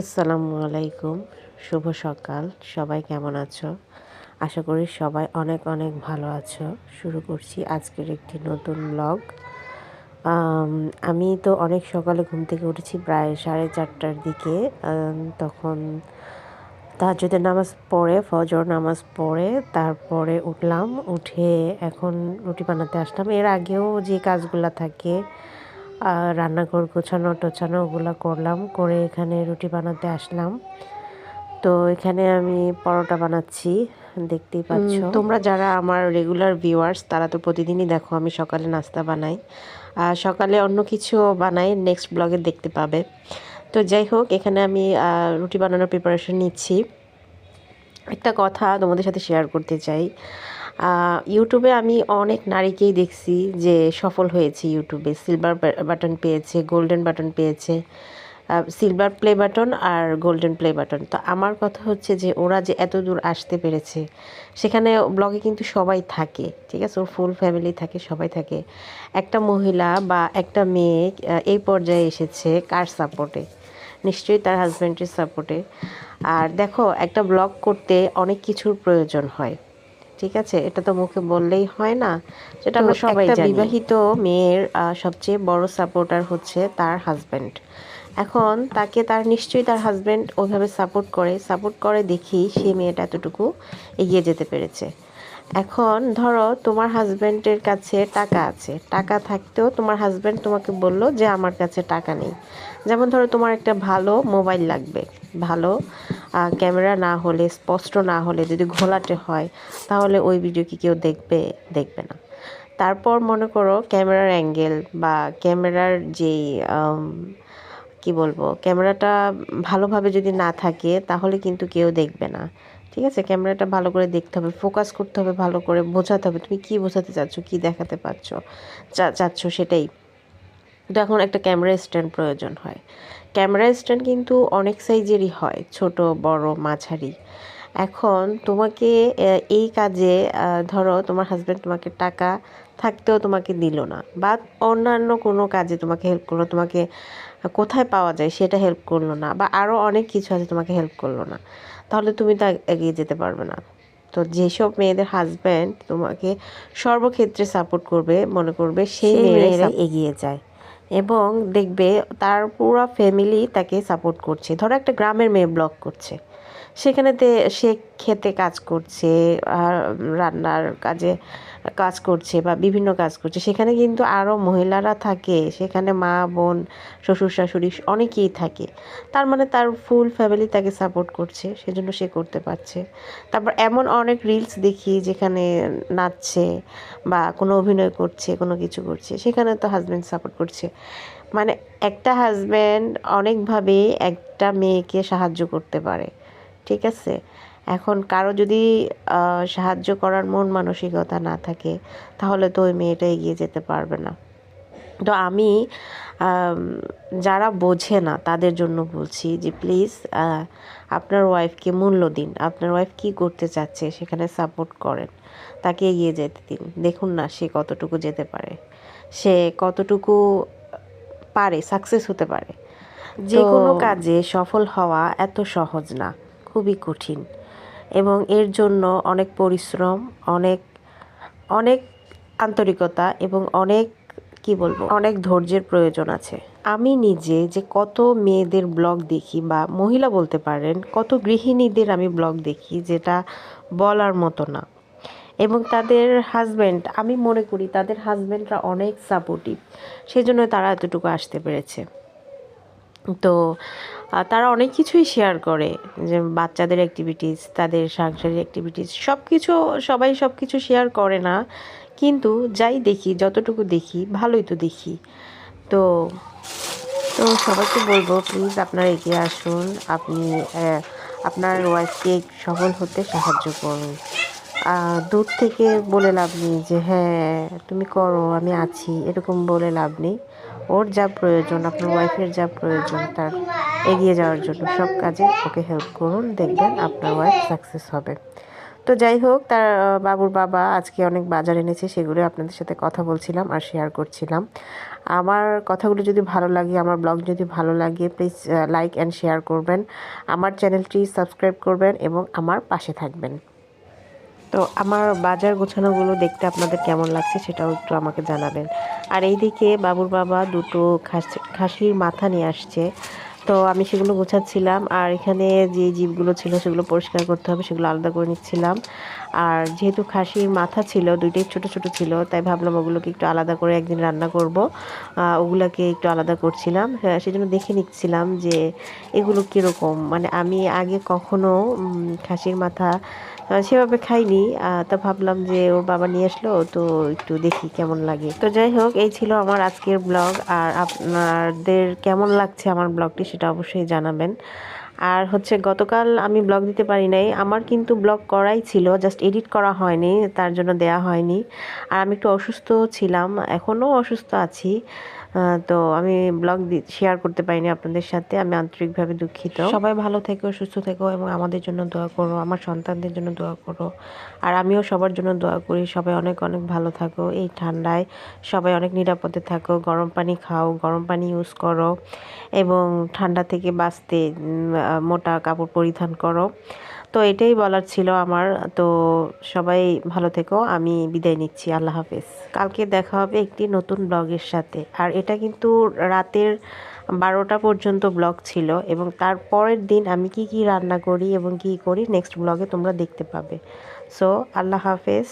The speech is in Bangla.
আসসালামু আলাইকুম। শুভ সকাল। সবাই কেমন আছো? আশা করি সবাই অনেক অনেক ভালো আছো। শুরু করছি আজকের একটি নতুন ব্লগ আমি তো অনেক সকালে ঘুম থেকে উঠেছি প্রায় সাড়ে চারটার দিকে। তখন তাহাজ্জুদের নামাজ পড়ে, ফজর নামাজ পড়ে, তারপরে উঠলাম। উঠে এখন রুটি বানাতে আসলাম। এর আগেও যে কাজগুলো থাকে রান্নাঘর গোছানো টোছানো ওগুলো করলাম। করে এখানে রুটি বানাতে আসলাম। তো এখানে আমি পরোটা বানাচ্ছি দেখতেই পাচ্ছ। তোমরা যারা আমার রেগুলার ভিউয়ার্স তারা তো প্রতিদিনই দেখো আমি সকালে নাস্তা বানাই। আর সকালে অন্য কিছু বানাই নেক্সট ব্লগে দেখতে পাবে। তো যাই হোক এখানে আমি রুটি বানানোর প্রিপারেশন নিচ্ছি। একটা কথা তোমাদের সাথে শেয়ার করতে চাই। ইউটিউবে আমি অনেক নারীকেই দেখছি যে সফল হয়েছে ইউটিউবে সিলভার বাটন পেয়েছে গোল্ডেন বাটন পেয়েছে সিলভার প্লে বাটন আর গোল্ডেন প্লে বাটন তো আমার কথা হচ্ছে যে ওরা যে এত দূর আসতে পেরেছে, সেখানে ব্লগে কিন্তু সবাই থাকে, ঠিক আছে? ওর ফুল ফ্যামিলি থাকে, সবাই থাকে। একটা মহিলা বা একটা মেয়ে এই পর্যায়ে এসেছে কার সাপোর্টে নিশ্চয়ই তার হাজব্যান্ডের সাপোর্টে আর দেখো, একটা ব্লগ করতে অনেক কিছুর প্রয়োজন হয়। ঠিক আছে? এটা তো মুখে বললেই হয় না। সেটা আমরা সবাই জানি। বিবাহিত মেয়ের সবচেয়ে বড় সাপোর্টার হচ্ছে তার হাজব্যান্ড এখন তাকে তার নিশ্চয়ই তার হাজব্যান্ড ওইভাবে সাপোর্ট করে। সাপোর্ট করে দেখি সে মেয়েটা এতটুকু এগিয়ে যেতে পেরেছে। এখন ধরো তোমার হাজব্যান্ডের কাছে টাকা আছে। টাকা থাকতেও তোমার হাজব্যান্ড তোমাকে বলল যে, আমার কাছে টাকা নেই। যেমন ধরো তোমার একটা ভালো মোবাইল লাগবে। ভালো ক্যামেরা না হলে, স্পষ্ট না হলে যদি ঘোলাটে হয়, তাহলে ওই ভিডিও কি কেউ দেখবে? দেখবে না। তারপর মনে করো ক্যামেরার অ্যাঙ্গেল বা ক্যামেরার যেই কি বলব ক্যামেরাটা ভালোভাবে যদি না থাকে, তাহলে কিন্তু কেউ দেখবে না। ঠিক আছে? ক্যামেরাটা ভালো করে দেখতে হবে ফোকাস করতে হবে, ভালো করে বোঝাতে হবে। তুমি কি বোঝাতে চাচ্ছ, কি দেখাতে পারছ চাচ্ছ সেটাই। তো এখন একটা ক্যামেরা স্ট্যান্ড প্রয়োজন হয়। ক্যামেরা স্ট্যান্ড কিন্তু অনেক সাইজেরই হয়, ছোট, বড়, মাঝারি। এখন তোমাকে এই কাজে ধরো তোমার হাজব্যান্ড তোমাকে টাকা থাকতেও তোমাকে দিল না, বা অন্যান্য কোনো কাজে তোমাকে হেল্প করল, তোমাকে কোথায় পাওয়া যায় সেটা হেল্প করল না, বা আরও অনেক কিছু আছে তোমাকে হেল্প করল না। তাহলে তুমি তো এগিয়ে যেতে পারবে না। তো যেসব মেয়েদের হাজব্যান্ড তোমাকে সর্বক্ষেত্রে সাপোর্ট করবে মনে করবে সেই মেয়েরাই এগিয়ে যায়। এবং দেখবে তার পুরো ফ্যামিলি তাকে সাপোর্ট করছে। ধরো একটা গ্রামের মেয়ে ব্লক করছে। সেখানেতে সে খেতে কাজ করছে আর রান্নার কাজে কাজ করছে বা বিভিন্ন কাজ করছে, সেখানে কিন্তু আরও মহিলারা থাকে, সেখানে মা, বোন, শ্বশুর, শাশুড়ি অনেকেই থাকে। তার মানে তার ফুল ফ্যামিলি তাকে সাপোর্ট করছে, সেজন্য সে করতে পারছে। তারপর এমন অনেক রিলস দেখি যেখানে নাচছে বা কোনো অভিনয় করছে, কোনো কিছু করছে, সেখানে তো হাজব্যান্ড সাপোর্ট করছে। মানে একটা হাজব্যান্ড অনেকভাবেই একটা মেয়েকে সাহায্য করতে পারে, ঠিক আছে? এখন কারও যদি আহ, সাহায্য করার মন মানসিকতা না থাকে তাহলে তো ওই মেয়েটা এগিয়ে যেতে পারবে না। তো আমি আম, যারা বোঝে না তাদের জন্য বলছি যে প্লিজ আপনার ওয়াইফকে মূল্য দিন। আপনার ওয়াইফ কি করতে চাচ্ছে সেখানে সাপোর্ট করেন। তাকে এগিয়ে যেতে দিন। দেখুন না সে কতটুকু যেতে পারে। সে কতটুকু পারে সাকসেস হতে পারে। যে কোনো কাজে সফল হওয়া এত সহজ না খুবই কঠিন। এবং এর জন্য অনেক পরিশ্রম, অনেক অনেক আন্তরিকতা এবং অনেক, কি বলব, অনেক ধৈর্যের প্রয়োজন আছে। আমি নিজে যে কত মেয়েদের ব্লগ দেখি বা মহিলা বলতে পারেন, কত গৃহিণীদের আমি ব্লগ দেখি যেটা বলার মতো না। এবং তাদের হাজব্যান্ড আমি মনে করি তাদের হাজব্যান্ডরা অনেক সাপোর্টিভ সেজন্য তারা এতটুকু আসতে পেরেছে। তো তারা অনেক কিছুই শেয়ার করে, যে বাচ্চাদের অ্যাক্টিভিটিস তাদের সাংসারিক অ্যাক্টিভিটিস সব কিছু সবাই সব কিছু শেয়ার করে না। কিন্তু যাই দেখি, যতটুকু দেখি, ভালোই তো দেখি। তো তো সবাইকে বলব প্লিজ আপনারা এগিয়ে আসুন। আপনি আপনার ওয়াইফকে সফল হতে সাহায্য করুন। দূর থেকে বলে লাভ নেই যে হ্যাঁ তুমি করো, আমি আছি। এরকম বলে লাভ নেই। ওর যা প্রয়োজন, আপনার ওয়াইফের যা প্রয়োজন, তার এগিয়ে যাওয়ার জন্য সব কাজে ওকে হেল্প করুন, দেখবেন আপনার ওয়াইফ সাকসেস হবে। তো যাই হোক, তার বাবুর বাবা আজকে অনেক বাজার এনেছে, সেগুলো আপনাদের সাথে কথা বলছিলাম আর শেয়ার করছিলাম। আমার কথাগুলো যদি ভালো লাগে, আমার ব্লগ যদি ভালো লাগে প্লিজ লাইক অ্যান্ড শেয়ার করবেন। আমার চ্যানেলটি সাবস্ক্রাইব করবেন এবং আমার পাশে থাকবেন। তো আমার বাজার গোছানোগুলো দেখতে আপনাদের কেমন লাগছে সেটাও একটু আমাকে জানাবেন। আর এইদিকে বাবুর বাবা দুটো খাসি, খাসির মাথা নিয়ে আসছে। তো আমি সেগুলো গোছাচ্ছিলাম আর এখানে যে জীবগুলো ছিল সেগুলো পরিষ্কার করতে হবে, সেগুলো আলাদা করে নিচ্ছিলাম। আর যেহেতু খাসির মাথা ছিল দুইটাই ছোট ছোট ছিল তাই ভাবলাম ওগুলোকে একটু আলাদা করে একদিন রান্না করব। ওগুলোকে একটু আলাদা করছিলাম। হ্যাঁ, সেজন্য দেখে নিচ্ছিলাম যে এগুলো কীরকম। মানে আমি আগে কখনো খাসির মাথা সেভাবে খাইনি। তা ভাবলাম যে ওর বাবা নিয়ে আসলো তো একটু দেখি কেমন লাগে। তো যাই হোক এই ছিল আমার আজকের ব্লগ। আর আপনাদের কেমন লাগছে আমার ব্লগটি সেটা অবশ্যই জানাবেন। আর হচ্ছে গতকাল আমি ব্লগ দিতে পারি নাই। আমার কিন্তু ব্লগ করাই ছিল জাস্ট এডিট করা হয়নি, তার জন্য দেয়া হয়নি। আর আমি একটু অসুস্থ ছিলাম, এখনও অসুস্থ আছি। তো আমি ব্লগ শেয়ার করতে পারিনি আপনাদের সাথে। আমি আন্তরিকভাবে দুঃখিত। সবাই ভালো থেকো, সুস্থ থেকো এবং আমাদের জন্য দোয়া করো, আমার সন্তানদের জন্য দোয়া করো। আর আমিও সবার জন্য দোয়া করি, সবাই অনেক অনেক ভালো থাকো। এই ঠান্ডায় সবাই অনেক নিরাপদে থাকো, গরম পানি খাও, গরম পানি ইউজ করো এবং ঠান্ডা থেকে বাঁচতে মোটা কাপড় পরিধান করো। তো এটাই বলার ছিল আমার। তো সবাই ভালো থেকো, আমি বিদায় নিচ্ছি, আল্লাহ হাফেজ। কালকে দেখা হবে একটি নতুন ব্লগের সাথে। আর এটা কিন্তু রাতের বারোটা পর্যন্ত ব্লগ ছিল এবং তার পরের দিন আমি কি কি রান্না করি এবং কি করি নেক্সট ব্লগে তোমরা দেখতে পাবে। সো আল্লাহ হাফেজ।